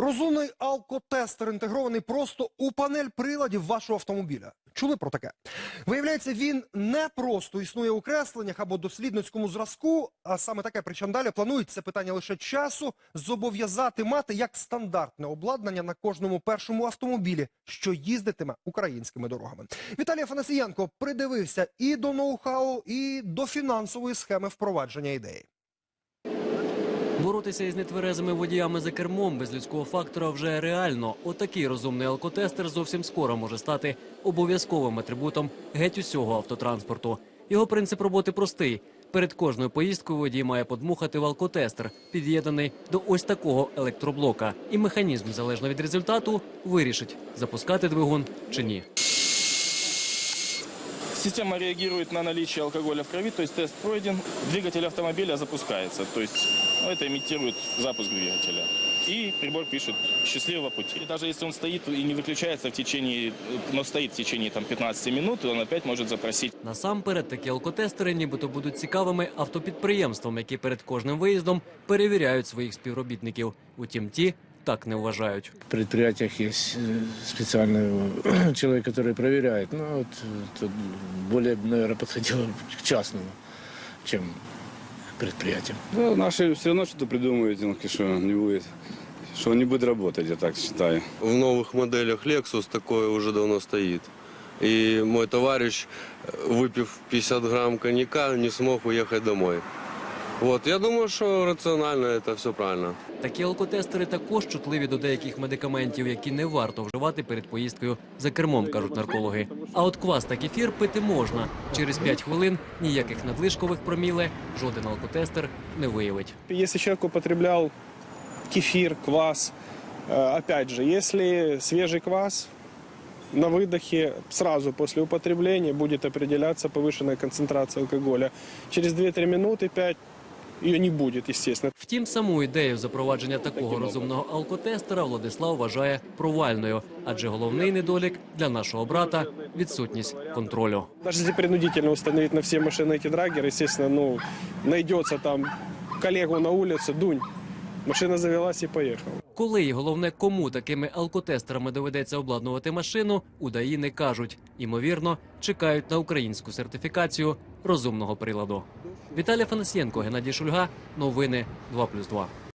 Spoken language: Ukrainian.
Розумний алкотестер інтегрований просто у панель приладів вашого автомобіля. Чули про таке? Виявляється, він не просто існує у кресленнях або дослідницькому зразку, а саме таке причем далі планують це питання лише часу зобов'язати мати як стандартне обладнання на кожному першому автомобілі, що їздитиме українськими дорогами. Віталій Афанасієнко придивився і до ноу-хау, і до фінансової схеми впровадження ідеї. Боротися із нетверезими водіями за кермом без людського фактора вже реально. Отакий розумний алкотестер зовсім скоро може стати обов'язковим атрибутом геть усього автотранспорту. Його принцип роботи простий. Перед кожною поїздкою водій має подмухати в алкотестер, під'єднаний до ось такого електроблока. І механізм, залежно від результату, вирішить, запускати двигун чи ні. Система реагирует на наличие алкоголя в крови, то есть тест пройден, двигатель автомобиля запускается, то есть ну, это имитирует запуск двигателя. И прибор пишет «счастливого пути». И даже если он стоит и не выключается в течение, но стоит в течение там, 15 минут, он опять может запросить Насамперед, такі алкотестери нібито будуть цікавими автопідприємствам, які перед кожним виїздом перевіряють своїх співробітників. Утім, ті так не вважають. В предприятиях есть э, специальный э, человек, который проверяет. Ну, вот э, тут более, наверное, подходило к частному, чем к предприятиям. Да, наши все равно что-то придумают, ну, что не будет, что не будет работать, я так считаю. В новых моделях Lexus такое уже давно стоит. И мой товарищ, э, выпив 50 грамм коньяка, не смог уехать домой. Вот, я думаю, что рационально это все правильно. Такі алкотестери також чутливі до деяких медикаментів, які не варто вживати перед поїздкою за кермом, кажуть наркологи. А от квас та кефір пити можна. Через 5 хвилин ніяких надлишкових проміле жоден алкотестер не виявить. Если человек употреблял кефир, квас, э, опять же, если свежий квас на выдохе сразу после употребления будет определяться повышенная концентрация алкоголя. Через 2-3 минуты, 5 ее не будет, естественно. Втім, саму ідею запровадження такого розумного алкотестера Владислав вважає провальною, адже головний недолік для нашого брата відсутність контролю. Даже если принудительно установить на все машины эти драгеры, естественно, ну, найдется там коллегу на улице, дунь, машина завелась і поехала. Коли і головне, кому такими алкотестерами доведеться обладнувати машину, удаї не кажуть. Імовірно, чекають на українську сертифікацію розумного приладу. Віталій Фанасьєнко, Геннадій Шульга. Новини 2+,2.